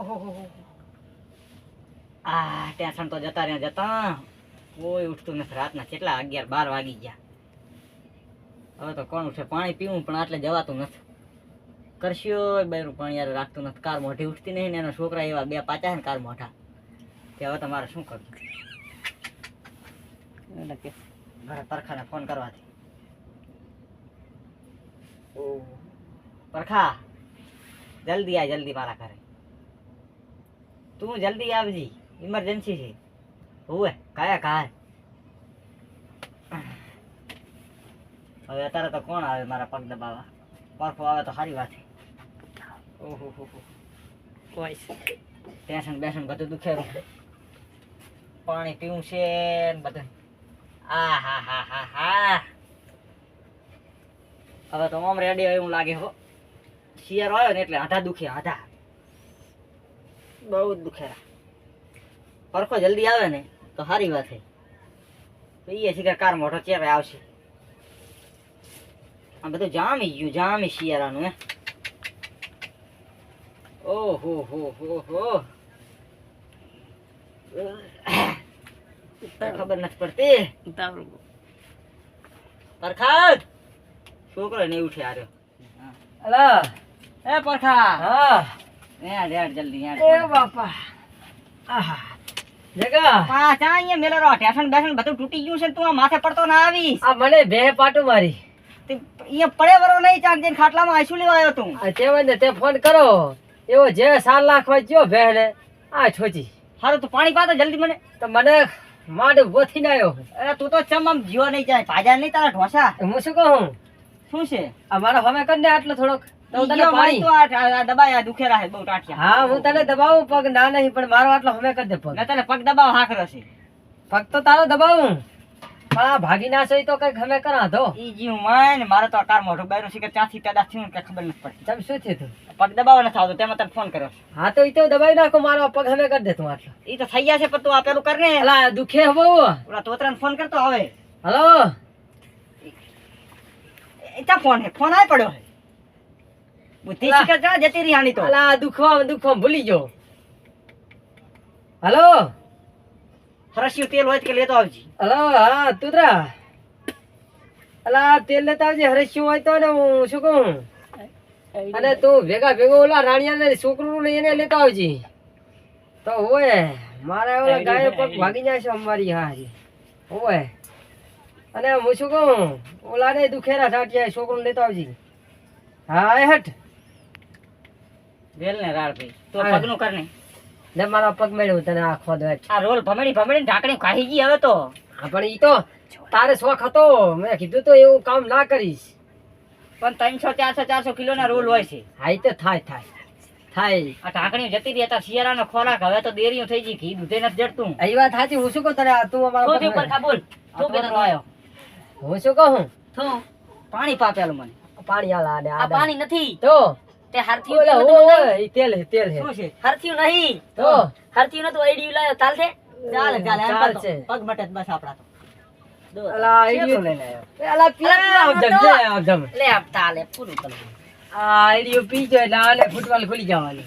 ઓહો. આ ટેન્શન તો જતા રહ્યા જતા. કોઈ ઉઠતું નથી. રાતના કેટલા? અગિયાર બાર વાગી ગયા. હવે તો કોણ ઉઠે? પાણી પીવું પણ આટલે જવાતું નથી. કરશ્યો બેરું પાણી યાર રાખતું નથી. કાર મોઢી ઉઠતી નહીં ને એના છોકરા એવા બે પાચા છે ને કાર મોઢા તે હવે તમારે શું કરવું? એટલે કે ઘરે પરખાને ફોન કરવાથી. ઓહ. પરખા જલ્દી આ જલ્દી મારા ઘરે. તું જલ્દી આવજી. ઇમરજન્સી છે. હોવે, કાયા કાય. હવે અત્યારે તો કોણ આવે મારા પગ દબાવવા? પરફો આવે તો સારી વાત ઓહો હો ટેન્શન બેસન બધું દુખેલું. પાણી પીવું છે ને બધું. આ હા હા હા હા. હવે તો ઓમ રેડી એવું લાગે હો. શિયાળો આવ્યો ને એટલે આધા દુખે, આધા. બહુ જ દુખેરા પરખો જલ્દી આવે ને તો સારી વાત તો એ શીખર કાર મોટો ચેરે આવશે. આ બધું જામી ગયું જામી શિયાળાનું હે. ઓહો હો હો હો. ખબર નથી પડતી. પરખાત! છોકરો નહીં ઉઠે આર્યો હલો. એ પરખા. હા. યાર યાર જલ્દી એ યાર બાપા. આહા. જગા. પાછા અહીંયા મેલેરો ટેશન બેસન બધું તૂટી ગયું છે તું આ માથે પડતો ના આવી આ મને બે પાટું મારી. તે અહીંયા પડે વરો નહીં ચાક જઈને ખાટલામાં આઈસુ લેવા આવ્યો તું. આ તે વને તે ફોન કરો. એવો જે સાર લાખવા ગયો ભેણે આ છોચી હારું તું પાણી પાતો જલ્દી મને. તો મને માંડ બોથી ના આવ્યો અરે તું તો ચમ આમ જીવો નહીં જાય ભાજા નહીં તારા ઢોસા. હું શું કહું? શું છે? આ મારો હવે કરી દે આટલો થોડોક. તો હું તને પાણી તો આ- આ દબાયા દુખેરા છે બહુ ટાંટિયા. હા હું તને દબાવું પગ ના નહીં પણ મારો આટલો હમે કરી દે પગ. તને પગ દબાવ હાકરો છે. પગ તો તારો દબાવું. પણ આ ભાગી ના સહી તો કંઈક હમે કરા તો ઈ જીવ માન મારો તો કાર મોઢું શીખર ત્યાંથી પેદા થયું ને ખબર ન પડે તમે શું છે તું? પગ દબાવ નથી આવતો તેમાં તને ફોન કર્યો હા તો ઈ તો દબાઈ નાખો મારો પગ હવે કરી દે તું આટલો. ઈ તો થઈ ગયા છે પણ તું આ પેલું કર ને અલા દુખે હવો ઓલા તોતરાને ફોન કરતો હવે. હલો? એ ત્યાં ફોન હે ફોન આય પડ્યો હે બુદ્ધિ અલા. જા જતી રહી હાની તો. અલા દુખવા દુખવા ભૂલી ગયો. હલો? ફરસ્યું તેલ હોય કે લેતો આવજી. હલો હા તુતરા. અલા તેલ લેતા આવજે હરેશ્યું હોય તો ને હું શું કહું? અને તું ભેગા ભેગો ઓલા રાણિયા ને છોકરું ને એને લેતા આવજી. તો હોય મારે ઓલા ગાય પગ ભાગી જાય છે અમારી હા હોય. અને હું શું કહું? ઓલા ને દુખેરા ટાટિયા છોકરું લેતા આવજી. હા હટ. વેલ ને રાળ ભાઈ. તો હા. પગનું કર ને. ને મારો પગ મેળ્યો તને આખો દો આ રોલ ભમણી ભમણી ઢાંકણી ખાઈ ગઈ હવે તો. હા પણ ઈ તો તારે શોખ હતો. મેં કીધું તો એવું કામ ના કરીશ. પણ ત્રણસો ચારસો ચારસો કિલો ના રોલ હોય છે. હા ઈ તો થાય થાય. થાય. આ ઢાંકણી જતી રહી હતા શિયાળાનો ખોરાક હવે તો દેરીઓ થઈ ગઈ ઘી દૂધે નથી જડતું. એ વાત સાચી હું શું કહું તને? આ તું અમારો શું પગ મેળ. બોલ. શું આ કહેતો તો હું શું કહું? શું? પાણી પાપેલું મને. પાણી આલા આને આ પાણી નથી. તો? તે હારથી ઓલા ઓય, તેલ હે તેલ હે. શું છે? હારથી નહીં. તો? હરથિયું તો આઈડી લાયો. ચાલે ચાલ એમ ચાલશે. છે પગ મટે બસ આપડા તો. અલા, આઈડી લઈને આવ્યો. એ અલા આમ જમ, લે જમ. લે આપ તાલે પૂરું કર. આ પી પીજો એટલે આને ફૂટવાલ ખુલી જવાની.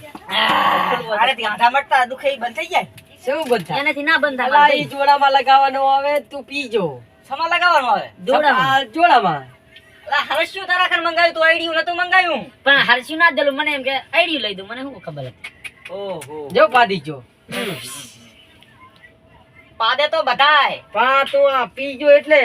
આનેથી આંધા મટતા દુખે બંધ થઈ જાય? શું બધા? એનાથી ના બંધ અલા ઈ જોડામાં લગાવવાનો આવે તું પીજો સમા લગાવવાનો આવે? જોડામાં. જોડામાં. અલા હર્ષ્યું તારા ખાન મંગાવ્યું તું આઈડિયું નતું મંગાવ્યું? પણ હર્ષિયું ના દેલું મને એમ કે આઈડિયું લઈ દઉં મને શું ખબર હતી? ઓહો. જો પાદી જો. પાદે તો બધાય. પા તું આ પીજો એટલે.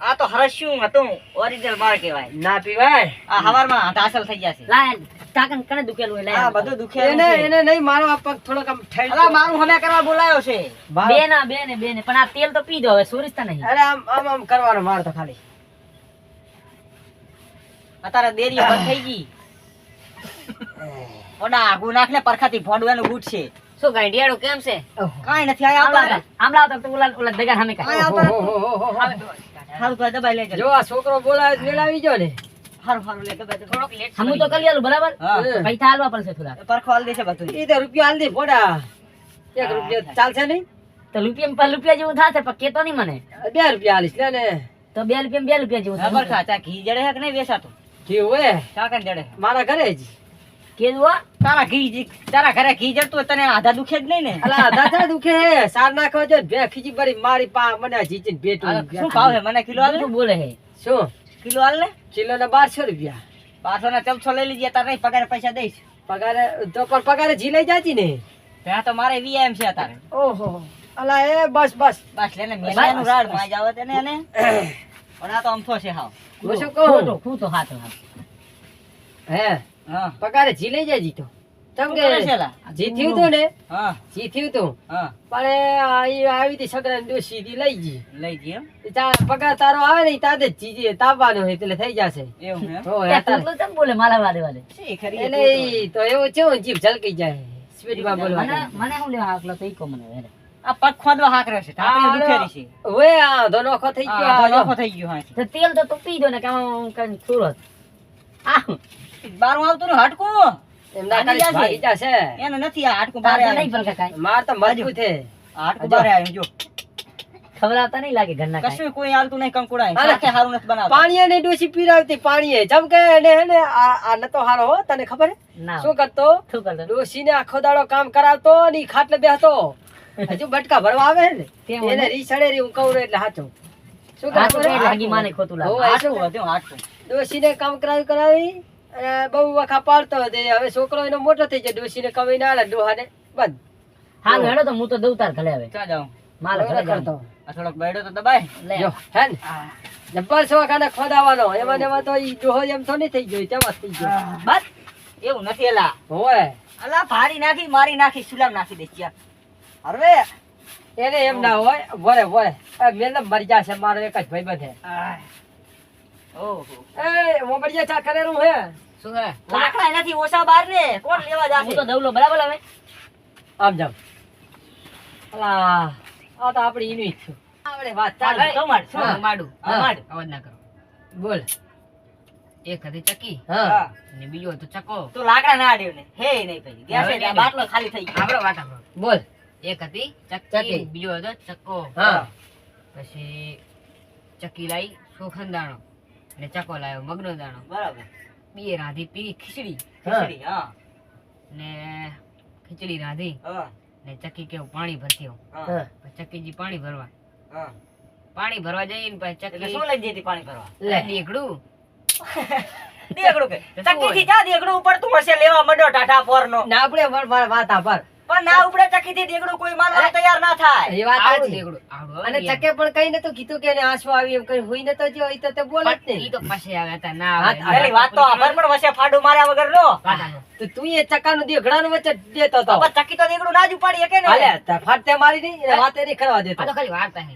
આ તો હર્ષ્યું હતું ઓરિજિનલ માર કહેવાય. ના પીવાય? આ હવારમાં હાથ થઈ જશે લાય તાકન કને દુખેલું હોય આ બધું દુખેલું એને એને નહીં મારો આ પગ થોડોક આમ ઠેલ અલા મારું હમે કરવા બોલાયો છે. બે ના બે ને બે ને પણ આ તેલ તો પી દો હવે સુરિસ્તા નહીં. અરે આમ આમ આમ કરવાનો માર તો ખાલી. અત્યારે દેરી બંધ થઈ ગઈ. ઓડા આગુ નાખ ને પરખાથી ફોડવાનું બૂટ છે શું ગાંડિયાળો કેમ છે? કઈ નથી આયા આવતા આમલા આવતા તો ઓલા ઓલા દગા સામે કાઈ. આવતા. હારું તો દબાઈ લેજો. જો આ છોકરો બોલાવે તો મેળાવી જો ને. હારું હારું લે દબાઈ થોડોક લેટ હમું તો કરી આલું બરાબર? પૈસા પડશે થોડા પરખો આલ દેશે બધું ઈ તો રૂપિયો હાલ દે પોડા એક રૂપિયા ચાલશે નહીં? તો રૂપિયા પર રૂપિયા જેવું થશે પણ કેતો નહીં મને. બે રૂપિયા હાલીશ લે ને. તો બે રૂપિયા બે રૂપિયા જેવું થશે. પરખા ચા ઘી જડે હે કે નહીં વેસાતું કેવું હે? જડે મારા ઘરે જ. કેદવા તારા ઘી તારા ઘરે ઘી જડતું તને આધા દુખે જ નહીં ને? અલા આધા ચા દુખે હે. સાર નાખો છો બે ખીચી ભરી મારી પા મને જીચીને ભેટું શું ભાવ? હે મને કિલો હાલ શું બોલે હે? શું? કિલો હાલ ને? કિલો ના બારસો રૂપિયા. પાછો ના ચમચો લઈ લીજે તારે પગારે પૈસા દઈશ. પગારે તો પણ પગારે જી લઈ જાતી ને? ત્યાં તો મારે વીએમ છે તારે ઓહો. અલા એ બસ બસ. બસ લેને મેલાનું રાડમાં જાવ તેને એને. પણ આ તો અમથો છે હાવ. હું શું હાથ હાથ હે? હા. પગારે જી લઈ જાય જીતો કે જી થયું તું ને? હા. જી થયું તું? હા. પણ એ આવી હતી સગરા ને સીધી લઈ ગઈ લઈ જઈએ એમ? પગાર તારો આવે ને તાદે તાતે જ જીજી તાપવાનો હોય એટલે થઈ જશે. એવું હે હો, ત્યાં તું તો બોલે માલા વાદે વાદે એટલે તો એવું છે જીભ ઝલકી જાય. સ્પીડમાં મને મને શું લેવા હાકલો તો ઈ કો મને. આ પગ ખોદવા હાકરે છે ઢાંકણી દુખેરી છે. ઓએ આ ધો નોખો થઈ ગયો આ આ નોખો થઈ ગયો હા તો તેલ તો તું પી દો ને કે આમાં કઈ સુરત આ બારું આવતું ને હટકો એમના કરી ભાગી જશે. એને નથી આ હટકો બારે તારે નહીં પણ કાંઈ. માર તો મજબૂત છે. હટકો બારે આવ્યો જો. ખવડાવતા નહીં લાગે ઘરના કશું કોઈ હાલતું નહીં કંકુડા સાથે હારું નથી બનાવતા. પાણી ને ડોસી પીરાવતી પાણીએ. જેમ કે એને આ નતો હારો હો તને ખબર? શું કરતો? શું કરતો? ડોસીને આખો દાડો કામ કરાવતો ને ખાટલે બેહતો. હજુ બટકા ભરવા આવે ને એને રીસડે રી હું કહું એટલે હાચો. શું કામ હગી માને ખોટું લાગે. હાડકું હતું હાડકું ડોસીને કામ કરાવી કરાવી અને બહુ વખા પાડતો હતો હવે છોકરો એનો મોટો થઈ જાય ડોસીને કમાઈ ના આલે ડોહાને. બંધ. હા હેડો તો હું તો દઉતાર હવે. ચા જાઉં. માલ ઘરે કરતો આ થોડોક બેડો તો દબાય. લે. જો હે ને? જબ્બર શોખાને ખોદાવાનો. એમાં એમાં તો ઈ ડોહો એમ તો નહીં થઈ ગયો તેમાં થઈ ગયો. બસ એવું નથી એલા. હોય. અલા ભારી નાખી મારી નાખી સુલામ નાખી દે ચ્યા. હવે એને એમ ના હોય વરે વરે. આ મેલમ મરી જશે મારો એક જ ભાઈ બધે. ઓહો. એ મોબડિયા ચા કરેલું હે. શું હે લાકડા એનાથી ઓછા બાર ને કોણ લેવા હું તો દવલો બરાબર હવે? આમ જાવ અલા આ તો આપણી ઈની છે. આપણે વાત ચાલુ. તો માર, શું? માડું માડ અવાજ ના કરો. બોલ. એક હતી ચકી હા. ને બીજો હતો ચકો. તું લાકડા ના આડ્યો ને. હે નહીં પછી ગેસ. બાટલો ખાલી થઈ ગયો. આપણો વાત આપણો બોલ. એક હતી ચકી. ચકી બીજો હતો ચક્કો. પછી ચકી લાવી સોખન દાણો. અને ચકો લાવ્યો મગનો દાણો. બરાબર. બે રાંધી પીરી ખીચડી. ખીચડી હા. ને ખીચડી રાંધી. ને ચકી કેવું પાણી ભરતી ચકીજી પાણી ભરવા. પાણી ભરવા જઈને પછી એટલે ચકી શું લઈ જતી પાણી ભરવા? લે દેખડું દેગડું કે? તો ચક્કી થી જા દેગડું ઉપડતું હશે લેવા મંડો ટાટા પોરનો. ના આપણે વાર- વાર વાત આભાર પણ ના ઉપડે ચક્કી થી દેગડું કોઈ માનવા તૈયાર ના થાય. એ વાત આવડું સાચી. અને ચકે પણ કઈ નતું કીધું કે એને આંસુ આવી એમ કઈ હુઈ નતો જો તો તે બોલે જ નહીં. તો પછી આવે હતા ના આવે વાત તો આભાર પણ વસે ફાડું માર્યા વગર નો. તો તું એ ચકાનું દેઘડાનું વચ્ચે દેતો તો. પણ ચક્કી તો દેગડું ના જ ઉપાડી શકે ને. હાલે ફાટતે મારી નહીં એને વાતે નહીં કરવા દેતો. આ તો ખાલી વાર્તા છે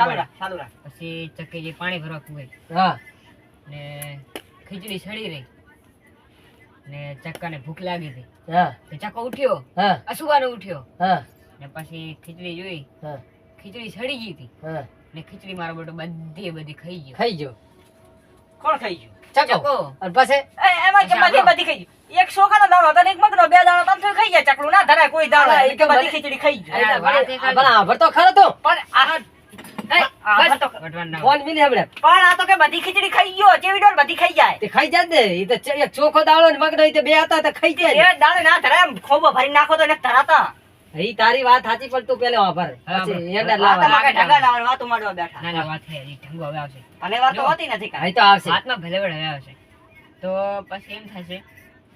ચાલુ રાખ, ચાલુ રાખ. પછી ચકીજી પાણી ભરવા કુએ હા. ને ખીચડી સડી રહી. ને ચક્કાને ભૂખ લાગી હતી. હા. તો ચક્કો ઉઠ્યો હા. અસુવાનો ઉઠ્યો. હા. ને પછી ખીચડી જોઈ. હા. ખીચડી સડી ગઈ હતી. હા. ને ખીચડી મારો બેટો બધી બધી ખાઈ ગયો. ખાઈ ગયો. કોણ ખાઈ ગયો? ચકો અને પછી? એમાં કે બધી બધી ખાઈ ગયું. એક સોખાનો દાણો હતો ને એક મગનો બે દાણો તમે ખાઈ ગયા. ચકલું ના ધરાય કોઈ દાણો હા, એટલે એ તો કે બધી ખીચડી ખાઈ ગયો અરે, વાત પણ આભર તો ખરો તો. પણ આ એ, આ બસ, તો- વટવાન ના. ફોન મિલી હમણાં. પણ આ તો કે બધી ખીચડી ખાઈ ગયો ચેવી ડોળ બધી ખાઈ જાય? તે ખાઈ જાય ને. એ તો ચ- એક ચોખ્ખો દાળો મગનો બે હતા તો ખાઈ જાય એ ના ધરાય ખોબો ભરી નાખો તો ધરાતા. ને. તારી વાત સાચી પણ તું પેલો ઢગા લાવવાની. વાતો માંડવા બેઠા. ના ના વાત છે હજી ઢંગો હવે આવશે. અને વાત તો હોતી નથી કાંઈ. તો આવશે. હાથમાં ભલે ભલે હવે આવશે. તો પછી એમ થશે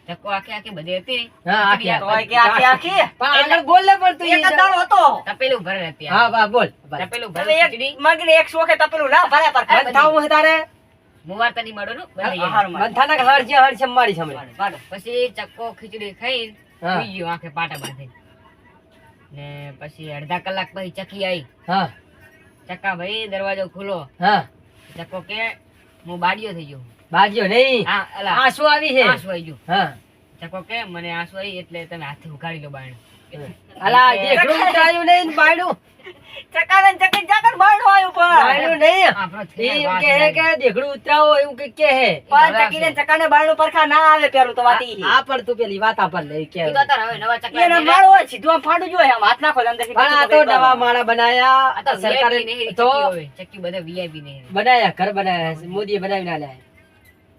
ચક્કો આખી આખી બધી હતી. હા, આખી ખીચડી તો હોય કે આખી આખી. પણ આગળ બોલ ને પણ તું એક જ હતો. તપેલું ભરેલ હતી હા બા બોલ. તપેલું હવે ખીચડી. મગને એક શોખે તપેલું ના ભરાય પર બંધ હે તારે હું વાર્તા મળો ને બંધ થઈ હા, જાય. હારું મારે. બંધ થાના કે હાડ છે હાડ છે મારી સામે. પાડો, પાડો. પછી ચક્કો ખીચડી ખાઈ સુઈ ગયો આખે પાટા બાંધી ને પછી અડધા કલાક પછી ચકી આવી હા. ચક્કા ભાઈ દરવાજો ખુલ્લો. હા. ચક્કો કે હું બાડીયો થઈ ગયો. બાજ્યો નહીં. આંસુ આવી છે. આંસુ આવી ગયું. હા. ચકો કે મને આંસુ આવી એટલે તમે હાથે ઉઘાડી લો બાયણ. અલા દેખડું ઉતાર્યું નહીં ને બાયણું. ચકાને ચકી જાકર બાયણું આવ્યું પણ. બાયણું નહીં. આપણો એ થેર એમ વાત કે કે દેખડું ઉતરાવો એવું કે કે હે. પણ ચકીને ચકાને બાયણું પરખા ના આવે પેલું તો વાત આ પર તું પેલી વાત પર લઈ કે તો તાર હવે નવા ચકલા એનો માળો સીધું આમ ફાડું જોઈએ આમ હાથ નાખો તો પણ આ તો નવા માળા બનાયા. આ તો સરકારે તો ચક્કી બધા VIP ને બનાયા ઘર બનાયા. મોદીએ બનાવી ના લાયા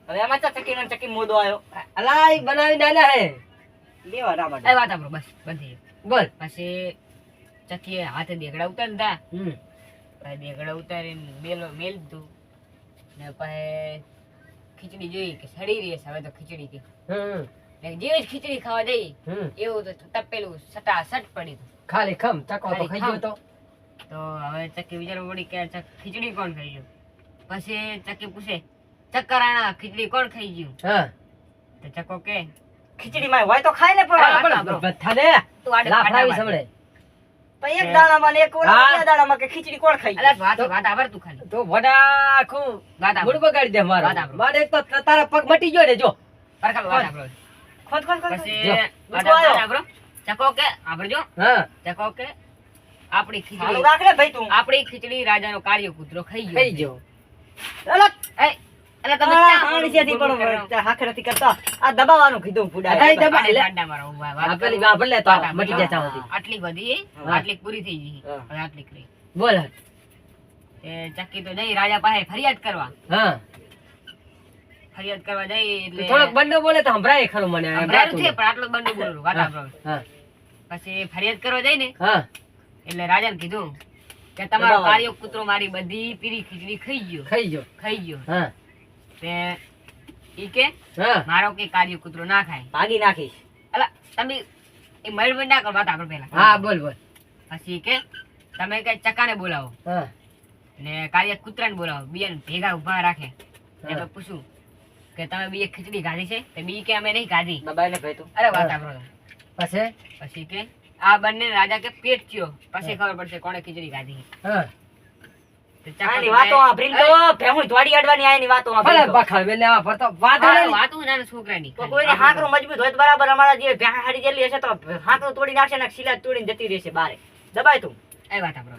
હવે આમાં ચા ચકી ને ચકી મોદો આવ્યો અલા બનાવી દાદા હે. લેવા ના માટે વાત આપણો બસ બંધ. બોલ. પછી ચકીએ હાથે દેગડા ઉતારતા હમ. પછી દેગડા ઉતારીને મેલો મેલ દીધું. ને પછી ખીચડી જોઈ કે સડી રહી છે હવે તો ખીચડી કે. હમ. ને જેવી ખીચડી ખાવા જઈ એવું તો તપેલું સટા સટ પડી ખાલી ખમ ચકો તો ખાઈ ગયો તો. તો હવે ચકી વિચાર પડી કે ચક- ખીચડી કોણ ખાઈ ગયું? પછી ચકી પૂછે ચક્કરાણા ખીચડી કોણ ખાઈ ગયું? હા. તો ચક્કો કે ખીચડી માં હોય તો ખાય ને પણ પણ તું આડે લાફડાવી સંભળે. પણ એક દાણામાં એક ઓલા. બે દાણામાં કે ખીચડી કોણ ખાઈ અલા વાત વાત આવર તું ખાલી. તો વડા આખું વાત મૂડ બગાડી દે મારો. મારે એક તો તારા પગ મટી ગયો ને જો. પરખા વાત આબરો ખોદ ખોદ ખોદ પછી. વાત. આબરો ચક્કો કે આબરજો હા. ચકો કે આપણી ખીચડી રાખ ને ભાઈ તું. આપણી ખીચડી રાજાનો કાર્ય કૂતરો ખાઈ ગયો. ખાઈ ગયો. અલગ એ એટલે તમે આ ક્યાં હાણી બોલ- છેથી બોલ- બોલ પણ હાખર નથી કરતા. આ દબાવવાનું કીધું ફૂડા આ દબા- એટલે- ગાંડા મારો. આ પેલી કરો. વાપર લે તો મટી જાય ચાવતી આટલી બધી આટલી પૂરી થઈ ગઈ. હવે આટલી કરી. બોલ. એ ચક્કી તો જઈ રાજા પાસે ફરિયાદ કરવા. હા. ફરિયાદ કરવા જઈ એટલે થોડોક બંને બોલે તો સંભળાય ખરું મને સંભળાયું છે પણ આટલો બંને બોલું વાત હા. પછી ફરિયાદ કરવા જઈ ને હા. એટલે રાજાને કીધું કે તમારો કાર્યો કાર્ય કૂતરો મારી બધી પીરી ખીચડી ખાઈ ગયો. ખાઈ ગયો. ખાઈ ગયો. હા. તે ઈ કે હા. મારો કે કાર્ય કૂતરો ના ખાય. ભાગી નાખીશ. અલા તમે એ મળ ના કરો વાત આપણે પહેલા. હા બોલ બોલ. પછી કે તમે કે ચકાને બોલાવો. હા. ને કાર્ય કૂતરાને બોલાવો. બીજાને ભેગા ઊભા રાખે. એટલે પૂછું કે તમે બી ખીચડી ખાધી છે? તે બી કે અમે નહીં ખાધી. દબાઈ ને ભાઈ તું અરે વાત આપણો પછી? પછી કે આ બંને રાજા કે પેટ થયો. પછી ખબર પડશે કોણે ખીચડી ખાધી. હા. તો આની વાતો ભાઈ- તો ભેહું દોડી અડવાની આની વાતો ભલે આભરીને તો. બખાડ બેને વાતો નહીં. વાતું નાના છોકરાની તો કોઈને હાકરું મજબૂત હોય તો બરાબર અમારા જે ભેહા હાડી જેટલી હશે તો હાકરું તોડી નાખશે ને શીલા તોડીને જતી રહેશે બારે. દબાય તું. એ વાત આપણો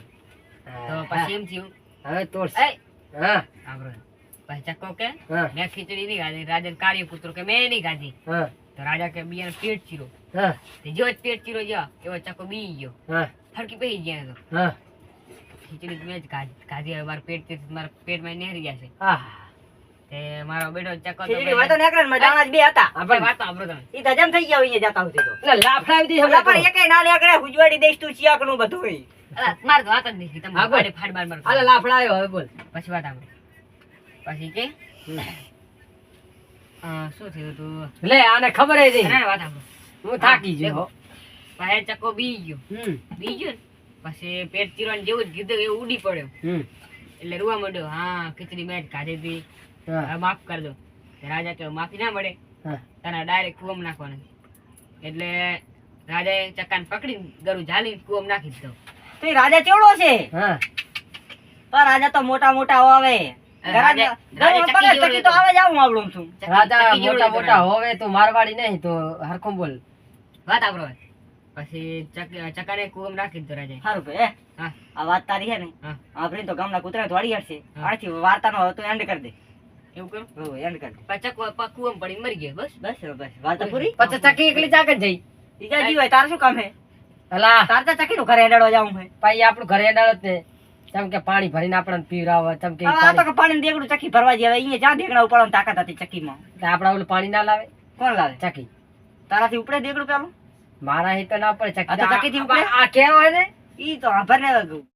તો પછી એમ થયું. હવે તોડ એ. હા. આપણો પછી ચક્કો કે મેં ખીચડી નહીં ખાધી રાજા કાર્ય પુત્ર કે મેં નહીં ખાધી. તો રાજા કે બિયાનો પેટ ચીરો. હા. તે જો જ પેટ ચીરો ગયો એવો ચક્કો બી ગયો. હા. ફરકી પહી ગયા તો હા. ખીચડી મેં જ ખાધી. હવે મારા પેટ મારા પેટમાં નેહરી ગયા છે. હા. તે મારો બેટો ચક્કો ખીચડી વાતો નીકળે ને દાણા જ બે હતા. આપણે વાત આપણો તમે. ઈ ધજમ થઈ ગયા અહીંયા જતા હોય તો. એટલે લાફડાવી દી ઓલા પણ એકે ના નીકળે હુજવાડી દેશ તું ચિયાકનું બધું અલા, મારે તો વાત જ નથી. તમે આગળ. ફાડ માર માર બાર લાફડા આવ્યો હવે બોલ. પછી વાત આપણે. પછી કે? શું થયું તું? લે આને ખબર જ નહીં. વાત આપણો હું થાકી ગયો. પછી ચક્કો બી ગયો. હમ. બી ગયો પછી પેટ ચીરવાનું જેવું જ કીધું એ ઉડી પડ્યો. એટલે રૂવા માંડ્યો હા ખીચડી મેં ખાધી હતી. માફ કરી દો. રાજા કે માફી ના મળે. તને ડાયરેક્ટ કુવમ નાખવાનું. એટલે રાજાએ ચક્કાને પકડી ગરું ઝાલી કુવમ નાખી દીધો. તો રાજા ચેવડો છે? પણ રાજા તો મોટા મોટા આવે રાજા- તો મોટા મોટા હોવે તો મારવાડી નહીં તો હરખું બોલ. વાત આપણો. પછી ચક- કુમ નાખી દીધો રાજાએ. સારું ભાઈ હા? આ વાત તારી છે ને હા. આપણી તો ગામના કૂતરા દોડી હટશે હા. આથી વાર્તાનો તો એન્ડ કરી દે. એવું કરું હો એન્ડ કર પછી ચકવો પડી મરી ગયો બસ? બસ બસ. વાર્તા પૂરી? પછી ચકી એકલી ચાકન જઈ. બીજા જીવ હોય તાર શું કામ હે? હલા. તાર તો ચકી નું ઘરે હેડાડવા જાઉં હે. ભાઈ આપણું ઘરે અડાડો જ ને. ચમ પાણી ભરીને આપણને પીવરાવે ચમ કે હવે આ તો કે પાણી દેગડું ચકી ભરવા જાય અહીંયા જ્યાં દેગડા ઉપાડવાની તાકાત હતી ચકીમાં. આપડા ઓલું પાણી ના લાવે? કોણ લાવે? ચકી. તારાથી ઉપડે દેગડું પેલું? મારા હિત ના પડે ચકી આ કેવો હે ને? ઈ તો આભર ને